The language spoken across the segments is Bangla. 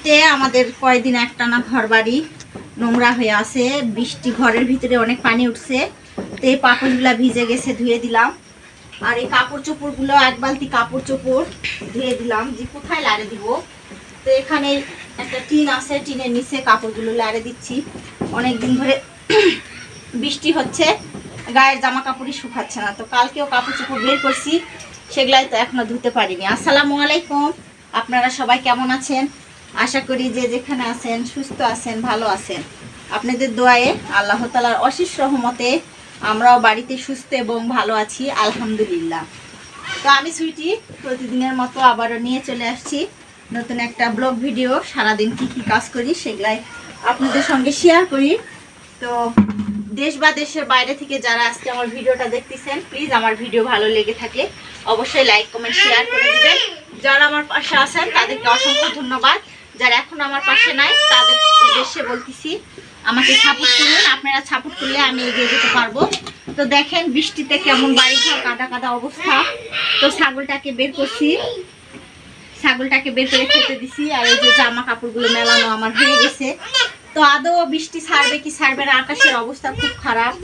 বৃষ্টিতে আমাদের কয়দিন একটানা ঘর বাড়ি নোংরা হয়ে আছে, বৃষ্টি ঘরের ভিতরে অনেক পানি উঠছে, তো এই পাপড়গুলা ভিজে গেছে, ধুয়ে দিলাম। আর এই কাপড় চোপড়গুলো এক বালতি কাপড় চোপড় ধুয়ে দিলাম, যে কোথায় লাড়ে দিব? তো এখানে একটা টিন আছে, টিনের নিচে কাপড়গুলো লাড়ে দিচ্ছি। অনেক দিন ধরে বৃষ্টি হচ্ছে, গায়ের জামা কাপড়ই শুকাচ্ছে না। তো কালকেও কাপড় চোপড় বের করছি, সেগুলাই তো এখনও ধুতে পারিনি। আসসালামু আলাইকুম, আপনারা সবাই কেমন আছেন? আশা করি যে যেখানে আছেন, সুস্থ আছেন, ভালো আছেন। আপনাদের দোয়ায়ে আল্লাহ তালার অশেষ রহমতে আমরাও বাড়িতে সুস্থ এবং ভালো আছি, আলহামদুলিল্লাহ। তো আমি সুইটি প্রতিদিনের মতো আবারও নিয়ে চলে আসছি। নতুন একটা ব্লগ ভিডিও, সারাদিন কি কি কাজ করি সেগুলাই আপনাদের সঙ্গে শেয়ার করি। তো দেশ বা দেশের বাইরে থেকে যারা আজকে আমার ভিডিওটা দেখতেছেন প্লিজ আমার ভিডিও ভালো লেগে থাকলে অবশ্যই লাইক কমেন্ট শেয়ার করে দেবেন। যারা আমার পাশে আছেন, তাদেরকে অসংখ্য ধন্যবাদ। যারা এখন আমার পাশে নাই, তাদের উদ্দেশ্যে বলতেছি, আমাকে সাপোর্ট করুন। আপনারা সাপোর্ট করলে আমি এগিয়ে যেতে পারব। তো দেখেন, বৃষ্টিতে কেমন বাড়ি ঘর কাদা কাদা অবস্থা। তো ছাগলটাকে বের করছি। ছাগলটাকে বের করে খেতে দিছি। আর এই যে জামা কাপড়গুলো মেলানো আমার হয়ে গেছে। তো আদৌ বৃষ্টি ছাড়বে কি ছাড়বে না, আকাশের অবস্থা খুব খারাপ।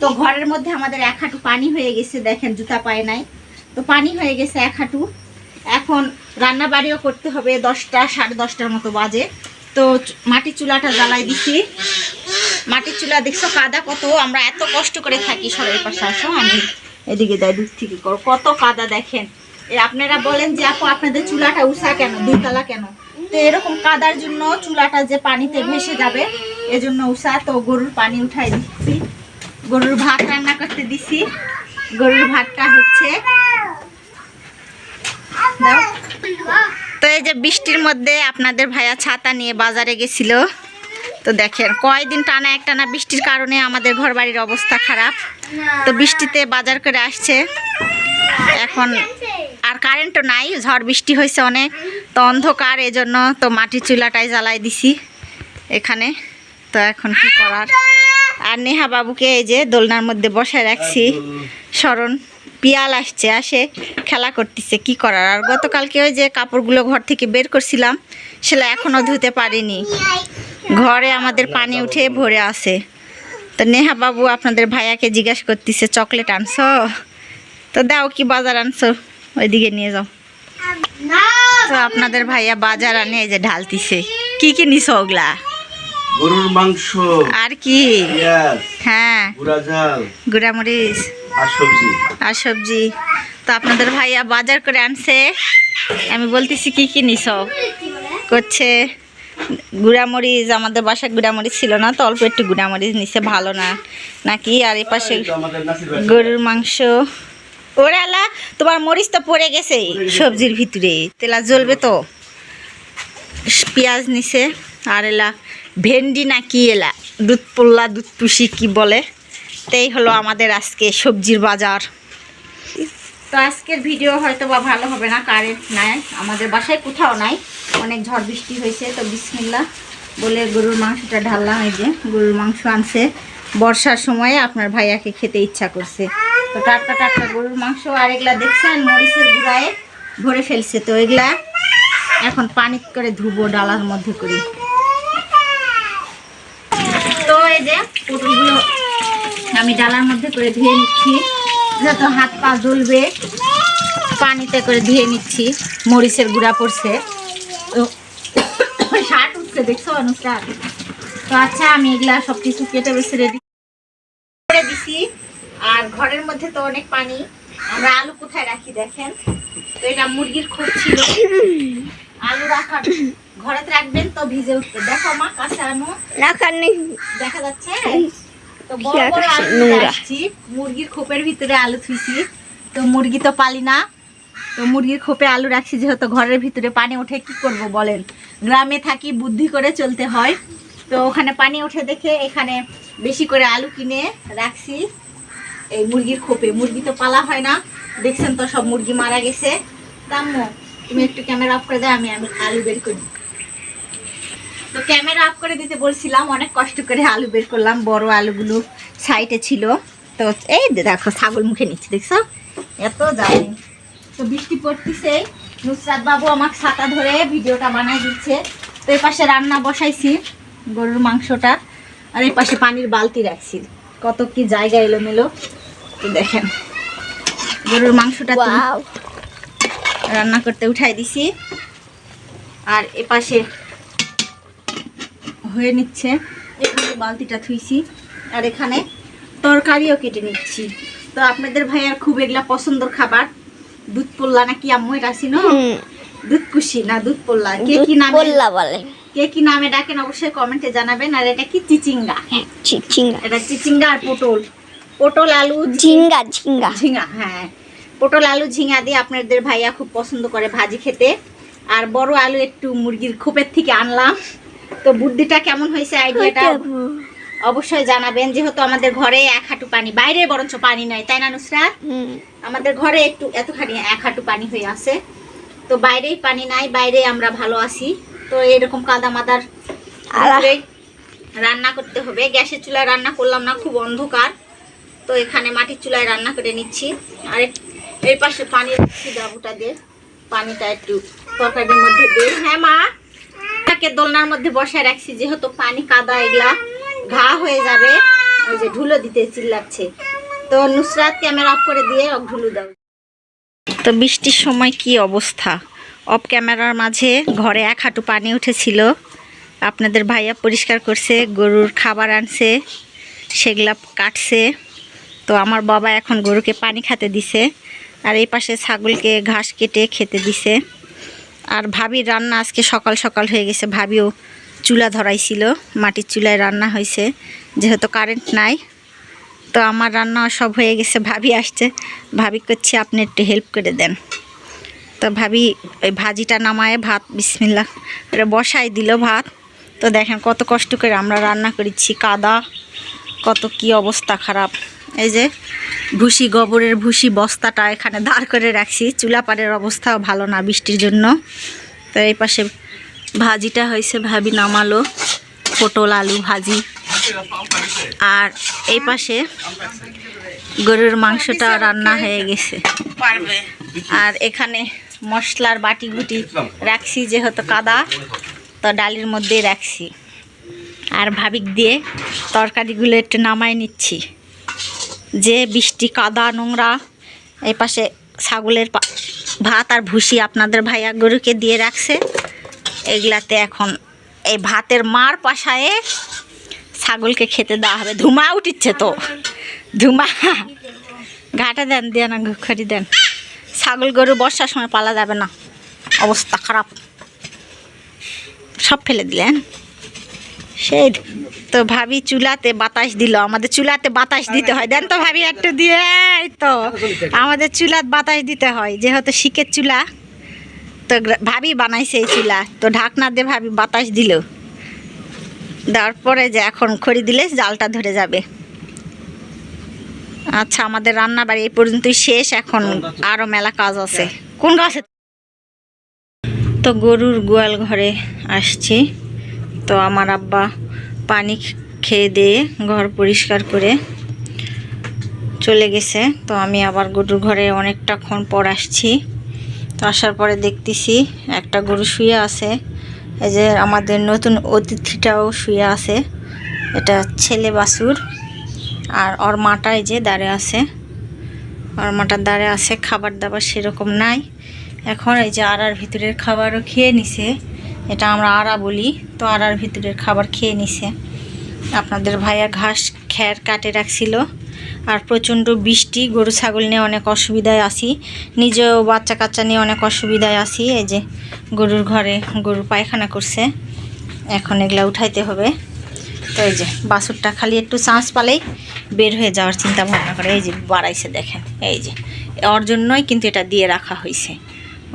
তো ঘরের মধ্যে আমাদের এক হাঁটু পানি হয়ে গেছে। দেখেন, জুতা পায় নাই। তো পানি হয়ে গেছে এক হাঁটু। এখন রান্না বাড়িও করতে হবে দশটা, সাড়ে দশটার মতো বাজে। তো মাটির চুলাটা জ্বালাই দিছি। মাটির চুলা দেখছ কাদা কত? আমরা এত কষ্ট করে থাকি সরের পাশে আসো আমি এদিকে যাই, দূর থেকে করো কত কাদা দেখেন। আপনারা বলেন যে, আপু, আপনাদের চুলাটা উষা কেন? দুইতলা কেন? তো এরকম কাদার জন্য চুলাটা যে পানিতে ভেসে যাবে, এজন্য উষা। তো গরুর পানি উঠাই দিচ্ছি। গরুর ভাত রান্না করতে দিছি। গরুর ভাতটা হচ্ছে তো এই যে বৃষ্টির মধ্যে আপনাদের ভাইয়া ছাতা নিয়ে বাজারে গেছিল। তো দেখেন, কয়দিন টানা একটানা বৃষ্টির কারণে আমাদের ঘর বাড়ির অবস্থা খারাপ। তো বৃষ্টিতে বাজার করে আসছে। এখন আর কারেন্টও নাই, ঝড় বৃষ্টি হয়েছে অনেক। তো অন্ধকার, এজন্য তো মাটির চুলাটাই জ্বালাই দিছি এখানে। তো এখন কি করার? আর নেহা বাবুকে এই যে দোলনার মধ্যে বসায় রাখছি। স্মরণ পিয়াল আসছে আসে খেলা করতেছে কি করার? আর গতকালকে ওই যে কাপড়গুলো ঘর থেকে বের করছিলাম সেটা এখনও ধুতে পারিনি। ঘরে আমাদের পানি উঠে ভরে আছে। তো নেহা বাবু আপনাদের ভাইয়াকে জিজ্ঞাসা করতেছে চকলেট আনছো? তো দাও কি বাজার আনছো? ওইদিকে নিয়ে যাও। তো আপনাদের ভাইয়া বাজার আনে এই যে ঢালতিছে। কি কি নিছো ওগুলা? গরুর মাংস। আর কি? হ্যাঁ। গুড়া ঝাল। গুড়ামরিচ। আর সবজি। আর সবজি। তো আপনাদের ভাইয়া বাজার করে আনছে। আমি বলতেছি কি কি নিস করছে গুড়ামরিচ আমাদের বাসায় গুড়ামরিচ ছিল না তো অল্প একটু গুড়ামরিচ নিছে ভালো না। নাকি? আর এ পাশে। গরুর মাংস। ওরালা তোমার মরিচ তো পড়ে গেছে। সবজির ভিতরে। তেলা জ্বলবে তো। পেঁয়াজ নিছে আর এলা ভেন্ডি না কি এলা? দুধ পোল্লা দুধ পুষি কি বলে? তাই হলো আমাদের আজকে সবজির বাজার। তো আজকের ভিডিও হয়তো বা ভালো হবে না, কারেন্ট নাই। আমাদের বাসায় কোথাও নাই। অনেক ঝড় বৃষ্টি হয়েছে, তো বিসমিল্লা বলে গরুর মাংসটা ঢাললাম এই যে। গরুর মাংস আনছে। বর্ষার সময়ে আপনার ভাইয়াকে খেতে ইচ্ছা করছে। তো টাটকা টাটকা গরুর মাংস, আর এগুলা দেখছেন, মরিচের গুঁড়ায় ভরে ফেলছে। তো এগুলা এখন পানি করে ধুবো, ডালার মধ্যে করি তো এই যে পটলগুলো আমি ডালার মধ্যে করে ধুয়ে নিচ্ছি। যত হাত পা জ্বলবে। পানিতে করে ধুয়ে নিচ্ছি। মরিচের গুঁড়া পড়ছে। তো শার্ট উঠছে দেখছ অনুষ্ঠান তো আচ্ছা আমি এগুলা সব কিছু কেটে বেছে রেডি করে দিছি। আর ঘরের মধ্যে তো অনেক পানি। আমরা আলু কোথায় রাখি দেখেন? তো এটা মুরগির খুব ছিল। আলু রাখার ঘরেতে রাখবেন তো ভিজে উঠবে দেখো মা কাছে আনো। রাখার নেই। দেখা যাচ্ছে? তো বড় বড় আলু আসছি। মুরগির খোপের ভিতরে আলু থুইছি। তো মুরগি তো পালি না। তো মুরগির খোপে আলু রাখছি যেহেতু ঘরের ভিতরে পানি কি করব বলেন? গ্রামে থাকি বুদ্ধি করে চলতে হয়। তো ওখানে পানি উঠে দেখে এখানে বেশি করে আলু কিনে রাখছি এই মুরগির খোপে। মুরগি তো পালা হয় না। দেখছেন তো সব মুরগি মারা গেছে। দাম্মু তুমি একটু ক্যামেরা অফ করে দাও আমি আমি আলু বের করি। তো ক্যামেরা অফ করে দিতে বলছিলাম অনেক কষ্ট করে আলু বের করলাম বড় আলুগুলো সাইডে ছিল। তো এই দেখো ছাগল মুখে নিচ্ছে দেখছ? এত জানি তো বৃষ্টি পড়তেছে নুসরাত বাবু আমাকে ছাতা ধরে ভিডিওটা বানাই দিচ্ছে। তো এই পাশে রান্না বসাইছি গরুর মাংসটা আর এই পাশে পানির বালতি রাখছি। কত কি জায়গা এলোমেলো। তো দেখেন গরুর মাংসটা রান্না করতে উঠাই দিছি। আর এ পাশে হয়ে নিচ্ছে। এখানে বালতিটা থুইছি। আর এখানে তরকারিও কেটে নিচ্ছি। তো আপনাদের ভাইয়ার খুব এগুলা পছন্দর খাবার। দুধ পোল্লা নাকি আম্মু এটা ছিল দুধ কুশি না দুধ পোল্লা। কে কি নাম? বললা বলে। কে কি নামে ডাকেন অবশ্যই কমেন্টে জানাবেন। আর এটা কি? চিচিঙ্গা। হ্যাঁ এটা চিচিঙ্গা আর পটল। পটল আলু ঝিঙ্গা ঝিঙ্গা। ঝিঙ্গা হ্যাঁ। পটল আলু ঝিঙ্গা দিয়ে আপনাদের ভাইয়া খুব পছন্দ করে ভাজি খেতে। আর বড় আলু একটু মুরগির খোপের থেকে আনলাম। তো বুদ্ধিটা কেমন হয়েছে আইডিয়াটা? অবশ্যই জানাবেন যেহেতু আমাদের ঘরে এক হাঁটু পানি বাইরে বরঞ্চ পানি নাই তাই না নুসরাত? হুম। আমাদের ঘরে একটু এতখানি এক হাঁটু পানি হয়ে আছে। তো বাইরেই পানি নাই বাইরে আমরা ভালো আছি। তো এরকম কাদা মাদার রান্না করতে হবে। গ্যাসের চুলায় রান্না করলাম না খুব অন্ধকার। তো এখানে মাটির চুলায় রান্না করে নিচ্ছি। আর এর- পাশে পানি রাখছি ডাবুটা দিয়ে পানিটা একটু তরকারির মধ্যে দিয়ে হ্যাঁ মা? তাকে দোলনার মধ্যে বসায় রাখছি, যেহেতু পানি কাদা এগুলা ঘা হয়ে যাবে, ওই যে ঢুলো দিতে চিল্লাচ্ছে। তো নুসরাত ক্যামেরা অফ করে দিয়ে ঢুলু দাও। তো বৃষ্টির সময় কি অবস্থা? অফ ক্যামেরার মাঝে ঘরে এক হাঁটু পানি উঠেছিল। আপনাদের ভাইয়া পরিষ্কার করছে, গরুর খাবার আনছে, সেগুলা কাটছে। তো আমার বাবা এখন গরুকে পানি খেতে দিছে, আর এই পাশে ছাগলকে ঘাস কেটে খেতে দিছে। আর ভাবির রান্না আজকে সকাল সকাল হয়ে গেছে। ভাবিও চুলা ধরাইছিল, মাটির চুলায় রান্না হয়েছে। যেহেতু কারেন্ট নাই, তো আমার রান্না সব হয়ে গেছে, ভাবি আসছে। ভাবি করছি আপনি একটু হেল্প করে দেন। তো ভাবি ওই ভাজিটা নামায়, ভাত বিসমিল্লা করে বসাই দিল ভাত। তো দেখেন কত কষ্ট করে আমরা রান্না করেছি, কাদা, কত কি অবস্থা খারাপ। এই যে ভুসি গোবরের ভুসি বস্তাটা এখানে দাঁড় করে রাখছি। চুলাপাড়ের অবস্থাও ভালো না বৃষ্টির জন্য। তো এই পাশে ভাজিটা হয়েছে ভাবি নামালো পটল আলু ভাজি। আর এই পাশে গরুর মাংসটা রান্না হয়ে গেছে। আর এখানে মশলার বাটি গুটি রাখছি যেহেতু কাদা তো ডালির মধ্যেই রাখছি। আর ভাবিক দিয়ে তরকারিগুলো একটু নামাই নিচ্ছি। যে বৃষ্টি, কাদা, নোংরা, এই পাশে ছাগলের ভাত আর ভুসি আপনাদের ভাইয়া গরুকে দিয়ে রাখছে। এগুলাতে এখন এই ভাতের মার পাশায় ছাগলকে খেতে দেওয়া হবে। ধুমা উঠিচ্ছে তো। ধুমা। ঘাটে দেন দেন না ঘুখরি দেন। ছাগল গরু বর্ষার সময় পালা যাবে না। অবস্থা খারাপ। সব ফেলে দিলেন। সেই তো ভাবি চুলাতে বাতাস দিল, আমাদের চুলাতে বাতাস দিতে হয়। দেন তো ভাবি একটু দিয়ে তো, আমাদের চুলাত বাতাস দিতে হয়, যেহেতু শিকের চুলা, তো ভাবি বানাইছে এই চুলা, তো ঢাকনা দিয়ে ভাবি বাতাস দিল। দেওয়ার পরে যে এখন খড়ি দিলে জালটা ধরে যাবে। আচ্ছা আমাদের রান্না বাড়ি এই পর্যন্তই শেষ, এখন আরও মেলা কাজ আছে। কোন গাছে? তো গরুর গোয়াল ঘরে আসছি। তো আমার আব্বা পানি খেয়ে দিয়ে ঘর পরিষ্কার করে চলে গেছে। তো আমি আবার গরুর ঘরে অনেকটাক্ষণ পর আসছি। তো আসার পরে দেখতেছি একটা গরু শুয়ে আছে। এই যে আমাদের নতুন অতিথিটাও শুয়ে আছে। এটা ছেলে বাসুর আর ওর মাটা এই যে দাঁড়িয়ে আছে। ওর মাটা দাঁড়িয়ে আছে, খাবার দাবার সেরকম নাই। এখন এই যে আড়ার ভিতরের খাবারও খেয়ে নিছে। এটা আমরা আড়া বলি। তো আড়ার ভিতরের খাবার খেয়ে নিছে। আপনাদের ভাইয়া ঘাস খ্যার কাটে রাখছিল। আর প্রচণ্ড বৃষ্টি, গরু, ছাগল নিয়ে অনেক অসুবিধায় আসি নিজেও বাচ্চা কাচ্চা নিয়ে অনেক অসুবিধায় আসি এই যে গরুর ঘরে গরু পায়খানা করছে। এখন এগুলা উঠাইতে হবে। তো এই যে বাছুরটা খালি একটু চান্স পালেই বের হয়ে যাওয়ার চিন্তা ভাবনা করে। এই যে বাড়াইছে দেখেন। এই যে ওর জন্যই কিন্তু এটা দিয়ে রাখা হয়েছে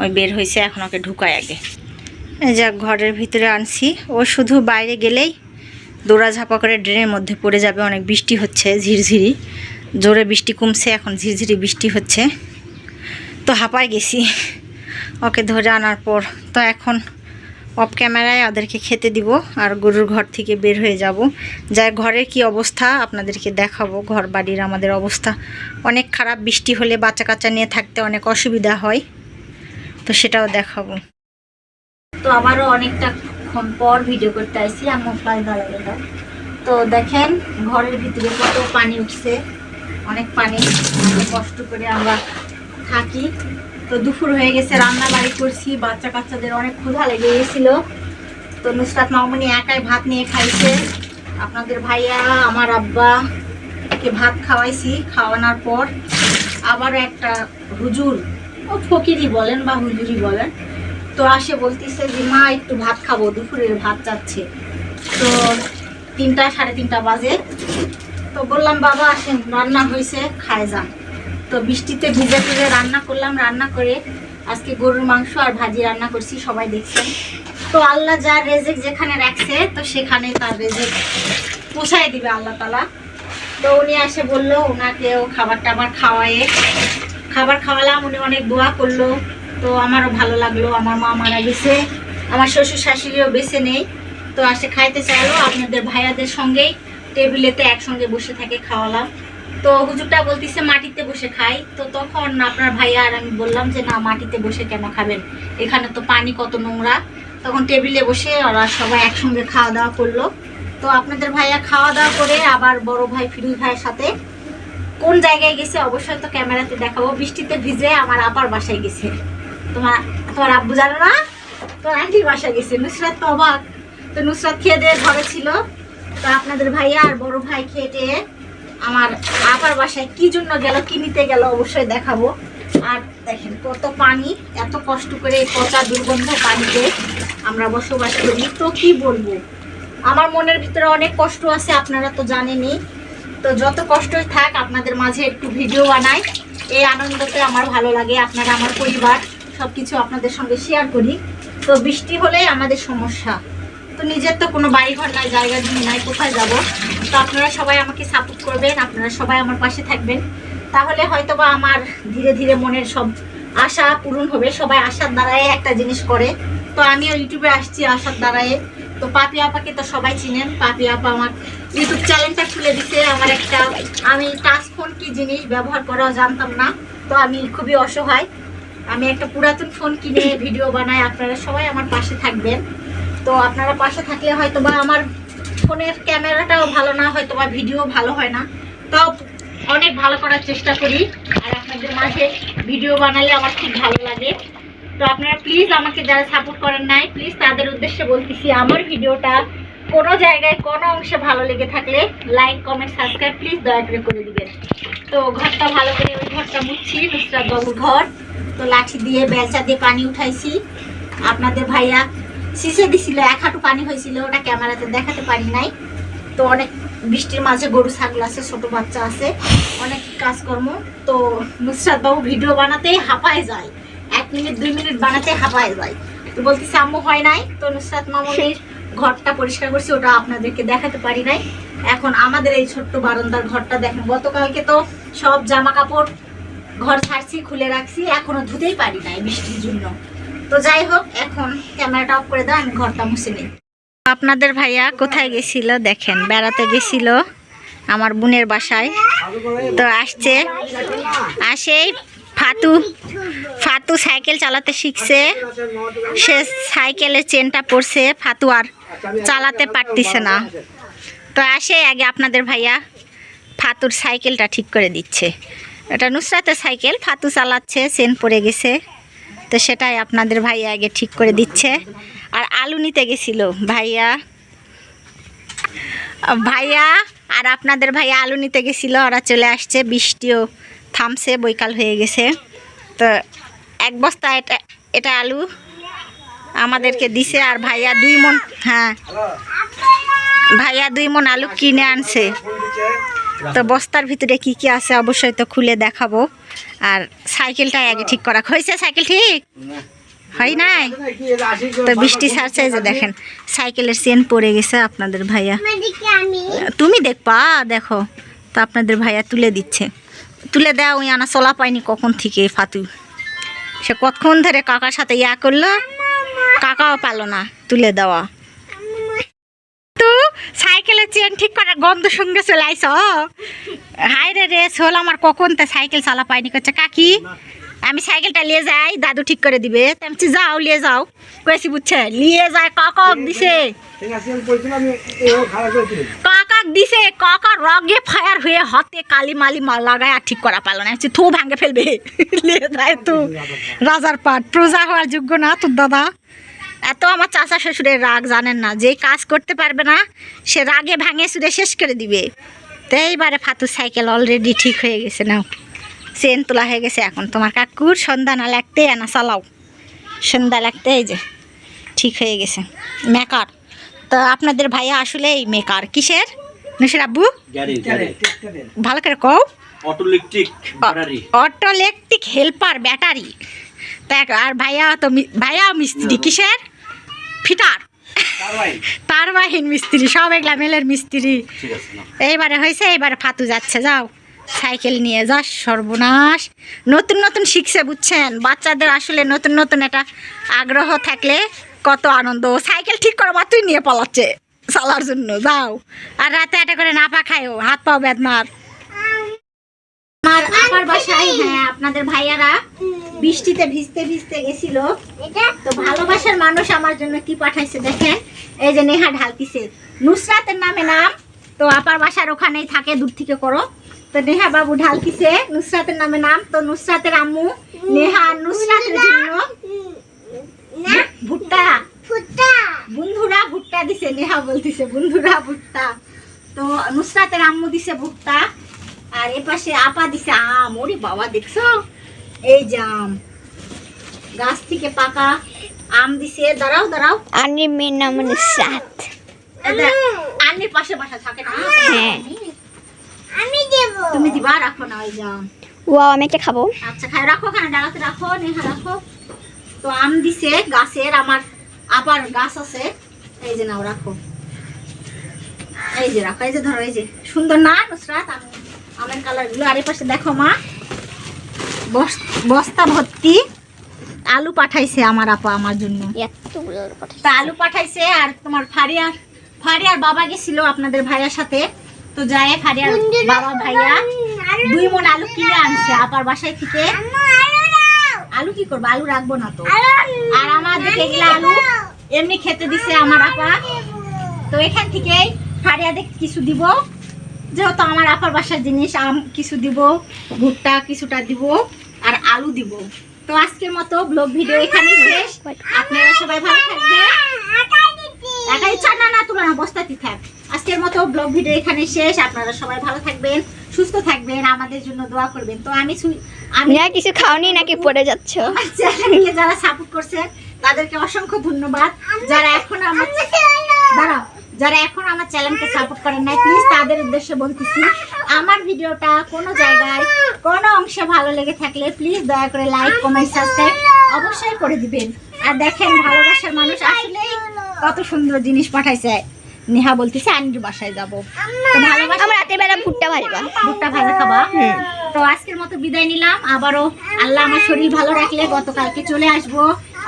ওই বের হয়েছে এখন ওকে ঢুকায় আগে। যে ঘরের ভিতরে আনছি। ও শুধু বাইরে গেলেই দৌড়াঝাপা করে ড্রেনের মধ্যে পড়ে যাবে, অনেক বৃষ্টি হচ্ছে, ঝিরঝিরি। জোরে বৃষ্টি কমছে, এখন ঝিরঝিরি বৃষ্টি হচ্ছে। তো হাঁপায় গেছি। ওকে ধরে আনার পর। তো এখন অফ ক্যামেরায় ওদেরকে খেতে দিব, আর গরুর ঘর থেকে বের হয়ে যাব। যার ঘরের কি অবস্থা আপনাদেরকে দেখাবো। ঘর বাড়ির আমাদের অবস্থা। অনেক খারাপ বৃষ্টি হলে বাচ্চা কাচ্চা নিয়ে থাকতে অনেক অসুবিধা হয়। তো সেটাও দেখাবো। তো আবারও অনেকটা অনেকক্ষণ পর ভিডিও করতে আসছি আমার প্রায় ভালো লাগে তো দেখেন, ঘরের ভিতরে কত পানি উঠছে, অনেক পানি কষ্ট করে আমরা থাকি। তো দুপুর হয়ে গেছে রান্না বাড়ি করছি বাচ্চা কাচ্চাদের অনেক ক্ষুধা লেগে গেছিল। তো নুসরাত মামনি একাই ভাত নিয়ে খাইছে। আপনাদের ভাইয়া, আমার আব্বা কে ভাত খাওয়াইছি, খাওয়ানোর পর আবার একটা হুজুর, ও ফকিরি বলেন বা হুজুরি বলেন তো আসে বলতেছে যে, মা, একটু ভাত খাব, দুপুরের ভাত চাচ্ছে। তো তিনটা, সাড়ে তিনটা বাজে। তো বললাম, বাবা, আসেন, রান্না হয়েছে খায় যান। তো বৃষ্টিতে ভিজে ভিজে রান্না করলাম, রান্না করে আজকে গরুর মাংস আর ভাজি রান্না করছি, সবাই দেখছেন। তো আল্লাহ যার রেজেক যেখানে রাখছে, তো সেখানে তার রেজেক পোষায় দিবে আল্লাহ তালা তো উনি এসে বলল, ওনাকেও খাবার টাবার খাওয়ায়ে। খাবার খাওয়ালাম, উনি অনেক দোয়া করল। তো আমারও ভালো লাগল, আমার মা মারা গেছে, আমার শ্বশুর শাশুড়িও বেছে নেই, তো আসে খাইতে চাইলো, আপনাদের ভাইয়াদের সঙ্গেই টেবিলেতে একসঙ্গে বসে থাকে খাওয়ালাম। তো হুজুরটা বলতেছে, মাটিতে বসে খাই। তো তখন আপনার ভাইয়া আর আমি বললাম যে, না, মাটিতে বসে কেন খাবেন? এখানে তো পানি কত নোংরা। তখন টেবিলে বসে ওরা সবাই একসঙ্গে খাওয়া দাওয়া করল। তো আপনাদের ভাইয়া খাওয়া দাওয়া করে আবার বড় ভাই ফিরুজ ভাইয়ের সাথে কোন জায়গায় গেছে অবশ্যই তো ক্যামেরাতে দেখাবো। বৃষ্টিতে ভিজে আমার আপার বাসায় গেছে। তোমার তোমার আব্বু জানো না? তোমার আন্টির বাসায় গেছে, নুসরাত তো অবাক। তো নুসরাত খেয়ে দিয়ে ঘরে ছিল। তো আপনাদের ভাইয়া আর বড় ভাই খেয়ে আমার আপার বাসায় কি জন্য গেল, কি নিতে গেল অবশ্যই দেখাবো। আর দেখেন কত পানি, এত কষ্ট করে পচা দুর্গন্ধ পানিতে আমরা বসবাস করি। তো কি বলব? আমার মনের ভিতরে অনেক কষ্ট আছে, আপনারা তো জানেনই। তো যত কষ্টই থাক, আপনাদের মাঝে একটু ভিডিও বানাই। এই আনন্দতে আমার ভালো লাগে, আপনারা আমার পরিবার। সব কিছু আপনাদের সঙ্গে শেয়ার করি। তো বৃষ্টি হলে আমাদের সমস্যা। তো নিজের তো কোনো বাড়ি ঘর নাই, জায়গা জমি নাই, কোথায় যাব? তো আপনারা সবাই আমাকে সাপোর্ট করবেন, আপনারা সবাই আমার পাশে থাকবেন। তাহলে হয়তো বা আমার ধীরে ধীরে মনের সব আশা পূরণ হবে। সবাই আশার দ্বারাই একটা জিনিস করে। তো আমিও ইউটিউবে আসছি আশার দ্বারাই। তো পাপি আপাকে তো সবাই চিনেন। পাপি আপা আমার ইউটিউব চ্যানেলটা খুলে দিতে আমার একটা, আমি টাচ ফোন কি জিনিস ব্যবহার করাও জানতাম না। তো আমি খুবই অসহায়। আমি একটা পুরাতন ফোন কিনে ভিডিও বানাই, আপনারা সবাই আমার পাশে থাকবেন। তো আপনারা পাশে থাকলে হয়তো বা আমার ফোনের ক্যামেরাটাও ভালো না হয়তো বা ভিডিও ভালো হয় না। তাও অনেক ভালো করার চেষ্টা করি, আর আপনাদের মাঝে ভিডিও বানালে আমার খুব ভালো লাগে। তো আপনারা প্লিজ আমাকে যারা সাপোর্ট করেন নাই প্লিজ তাদের উদ্দেশ্যে বলতেছি, আমার ভিডিওটা কোনো জায়গায়, কোনো অংশে ভালো লেগে থাকলে লাইক কমেন্ট সাবস্ক্রাইব প্লিজ দয়া করে করে দিবেন। তো ঘরটা ভালো করে, ওই ঘরটা মুছছি নুসরাত বাবুর ঘর। তো লাঠি দিয়ে, বেলচা দিয়ে পানি উঠাইছি। আপনাদের ভাইয়া শিষে দিছিল, এক হাঁটু পানি হয়েছিল ওটা ক্যামেরাতে দেখাতে পারি নাই। তো অনেক বৃষ্টির মাঝে গরু, ছাগল আছে, ছোট বাচ্চা আছে, অনেক কাজকর্ম। তো নুসরাত বাবু ভিডিও বানাতেই হাঁপায় যায়। এক মিনিট, দুই মিনিট বানাতে হাঁপায় যায়। তো বলতেছে, আম্মু, হয় নাই? তো নুসরাত মামুনির ঘরটা পরিষ্কার করছি, ওটা আপনাদেরকে দেখাতে পারি নাই। এখন আমাদের এই ছোট্ট বারান্দার ঘরটা দেখেন, গতকালকে তো সব জামা কাপড় ঘর ছাড়ছি, খুলে রাখছি, এখনও ধুতেই পারি নাই বৃষ্টির জন্য। তো যাই হোক, এখন ক্যামেরাটা অফ করে দাও, আমি ঘরটা মুছে নিই। আপনাদের ভাইয়া কোথায় গেছিল দেখেন, বেড়াতে গেছিল আমার বোনের বাসায়। তো আসছে আসেই ফাতু ফাতু সাইকেল চালাতে শিখছে। সে সাইকেলের চেনটা পড়ছে, ফাতু আর চালাতে পারতিছে না। তো আসে আগে আপনাদের ভাইয়া, ফাতুর সাইকেলটা ঠিক করে দিচ্ছে। এটা নুসরাতের সাইকেল, ফাতু চালাচ্ছে, চেন পড়ে গেছে। তো সেটাই আপনাদের ভাইয়া আগে ঠিক করে দিচ্ছে। আর আলু নিতে গেছিল, ভাইয়া। ভাইয়া, আর আপনাদের ভাইয়া আলু নিতে গেছিল, ওরা চলে আসছে, বৃষ্টিও থামছে, বৈকাল হয়ে গেছে। তো এক বস্তা এটা এটা আলু। আমাদেরকে দিছে আর ভাইয়া দুই মন হ্যাঁ। ভাইয়া দুই মন আলু কিনে আনছে। তো বস্তার ভিতরে কি কি আছে অবশ্যই তো খুলে দেখাবো। আর সাইকেলটাই আগে ঠিক করা। হয়েছে সাইকেল ঠিক? হয় নাই? তো বৃষ্টি ছাড়ছে যে দেখেন, সাইকেলের চেন পড়ে গেছে আপনাদের ভাইয়া। তুমি দেখবা, দেখো। তো আপনাদের ভাইয়া তুলে দিচ্ছে। তুলে দেওয়া ওই আনা চলা পায়নি কখন থেকে ফাতু। সে কতক্ষণ ধরে কাকার সাথে ইয়া করল? কাকাও পালো না, তুলে দেওয়া। তো চেন ঠিক করার গন্ধ সঙ্গে রে রে আমার কখন সাইকেল চালা পায়নি করছে কাকি, আমি সাইকেলটা নিয়ে দাদু ঠিক করে দিবে। যাও যাও। বুঝছে? যায় দিছে। কাকা রগে ফায়ার হয়ে হাতে কালি মালি মাল লাগায় আর ঠিক করা পারল না। থু, ভাঙে ফেলবে। যায় রাজার পাট, প্রজা হওয়ার যোগ্য না তোর দাদা। এত আমার চাচা শ্বশুরের রাগ জানেন না যে কাজ করতে পারবে না সে রাগে ভাঙে সুরে শেষ করে দিবে। তো এইবারে ফাতুর সাইকেল অলরেডি ঠিক হয়ে গেছে নাও। চেন তোলা হয়ে গেছে এখন। তোমার কাকুর সন্ধ্যা না লাগতে না চালাও। সন্ধ্যা লাগতে এই যে ঠিক হয়ে গেছে। মেকার। তো আপনাদের ভাইয়া এই মেকার। কিসের? নসির আব্বু? ভালো করে কও। অটোলিকট্রিক অটোলেকট্রিক হেল্পার ব্যাটারি তা আর ভাইয়া তো ভাইয়া মিস্ত্রি। কিসের? ফিটার। তার বাহিন মিস্ত্রি সব এগুলা মেলের মিস্ত্রি। এইবারে হয়েছে এইবারে ফাতু যাচ্ছে যাও। সাইকেল নিয়ে যাস সর্বনাশ। নতুন নতুন শিখছে বুঝছেন? বাচ্চাদের আসলে নতুন নতুন একটা আগ্রহ থাকলে কত আনন্দ। সাইকেল ঠিক করা মাত্রই নিয়ে পালাচ্ছে চলার জন্য যাও। আর রাতে একটা করে নাপা খায়ও হাত পাও বেদনার। আমার আমার বাসায় হ্যাঁ আপনাদের ভাইয়ারা বৃষ্টিতে ভিজতে ভিজতে গেছিল। তো ভালোবাসার মানুষ আমার জন্য কি পাঠাইছে দেখেন? এই যে নেহা ঢালতিছে। নুসরাতের নামে নাম। তো আপার বাসার ওখানেই থাকে দূর থেকে করো। তো নেহা বাবু ঢালতিছে নুসরাতের নামে নাম। তো নুসরাতের আম্মু নেহা নুসরাতের জন্য ভুট্টা। বন্ধুরা ভুট্টা দিছে নেহা বলতিছে বন্ধুরা ভুট্টা। তো নুসরাতের আম্মু দিছে ভুট্টা। আর এ পাশে আপা দিছে আম। ওরে বাবা দেখছ? এই যে আম। গাছ থেকে পাকা আম দিছে। দাঁড়াও দাঁড়াও। আন্টির মেয়ের নাম হলো সাত। আন্নির পাশে বাসা থাকে না? হ্যাঁ। আমি! দেব। তুমি দিবা রাখো না ওই যে আমি। একটা খাব। আচ্ছা খাই রাখো ডালাতে রাখো নেহা রাখো। তো আম দিছে গাছের আমার আবার গাছ আছে। এই যে নাও রাখো। এই যে রাখো এই যে ধরো এই যে। সুন্দর না নুসরাত? আম আমের কালারগুলো আর পাশে দেখো মা বস্তা ভর্তি আলু পাঠাইছে আমার আপা আমার জন্য। তা আলু পাঠাইছে আর তোমার ফারিয়ার ফারিয়ার বাবা গেছিল আপনাদের ভাইয়ার সাথে। তো যায় ফারিয়ার বাবা ভাইয়া দুই মন আলু কিনে আনছে আপার বাসায় থেকে। আলু কি করব? আলু রাখব না তো। আর আমার দিকে আলু এমনি খেতে দিছে আমার আপা। তো এখান থেকে ফারিয়াদের কিছু দিব। যেহেতু আমার আপার বাসার জিনিস আম কিছু দিব ভুট্টা কিছুটা দিব আর আলু দিব। তো আজকের মতো ব্লগ ভিডিও এখানে শেষ। আপনারা সবাই ভালো থাকবেন। একা ইচ্ছা না না না বস্তাতে থাক। আজকের মতো ব্লগ ভিডিও এখানে শেষ। আপনারা সবাই ভালো থাকবেন সুস্থ থাকবেন আমাদের জন্য দোয়া করবেন। তো আমি আমি কিছু খাওনি নাকি? পড়ে যাচ্ছ। আমার যারা সাপোর্ট করছেন তাদেরকে অসংখ্য ধন্যবাদ। যারা এখন আমার দাঁড়াও যারা এখন আমার চ্যানেলকে সাপোর্ট করেন নাই প্লিজ তাদের উদ্দেশ্যে বলতেছি আমার ভিডিওটা কোনো জায়গায় কোনো অংশে ভালো লেগে থাকলে প্লিজ দয়া করে লাইক কমেন্ট সাবস্ক্রাইব অবশ্যই করে দিবেন। আর দেখেন ভালোবাসার মানুষ আসলেই কত সুন্দর জিনিস পাঠাইছে। নেহা বলতেছে আন্টির বাসায় যাব। ভালোবাসা রাতের বেলা ভুট্টা ভাজবা দুধটা ভালো খাবা। তো আজকের মতো বিদায় নিলাম। আবারও আল্লাহ আমার শরীর ভালো রাখলে গতকালকে চলে আসব।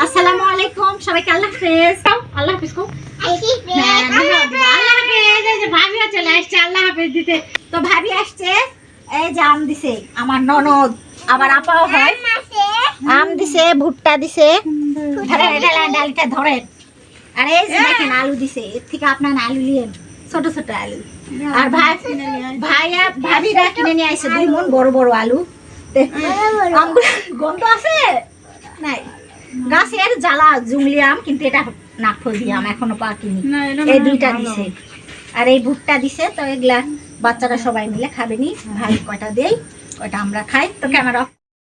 আসসালামু আলাইকুম সবাইকে আল্লাহ হাফেজ? হাফেজ হ্যাঁ, দিবা। আল্লাহ হাফেজ এই যে ভাবিও চলে আসছে আল্লাহ হাফেজ দিতে। তো ভাবি আসছে এই যে আম দিছে আমার ননদ আবার আপাও হয়। আম দিছে ভুট্টা দিছে। ডালটা ধরেন। আর এই যে দেখেন আলু দিছে এর থেকে আপনার আলু নিয়েন ছোট ছোট আলু। আর ভাই ভাইয়া ভাবিরা কিনে নিয়ে আসছে দুই মন বড় বড় আলু। গন্ধ আছে? নাই। গাছের জ্বালা জুংলি আম কিন্তু এটা নাকফল আম এখনও পাকিনি। এই দুইটা দিছে। আর এই ভুট্টা দিছে তো এগুলা বাচ্চারা সবাই মিলে খাবেনি ভাই কয়টা দেই ওটা আমরা খাই। তো ক্যামেরা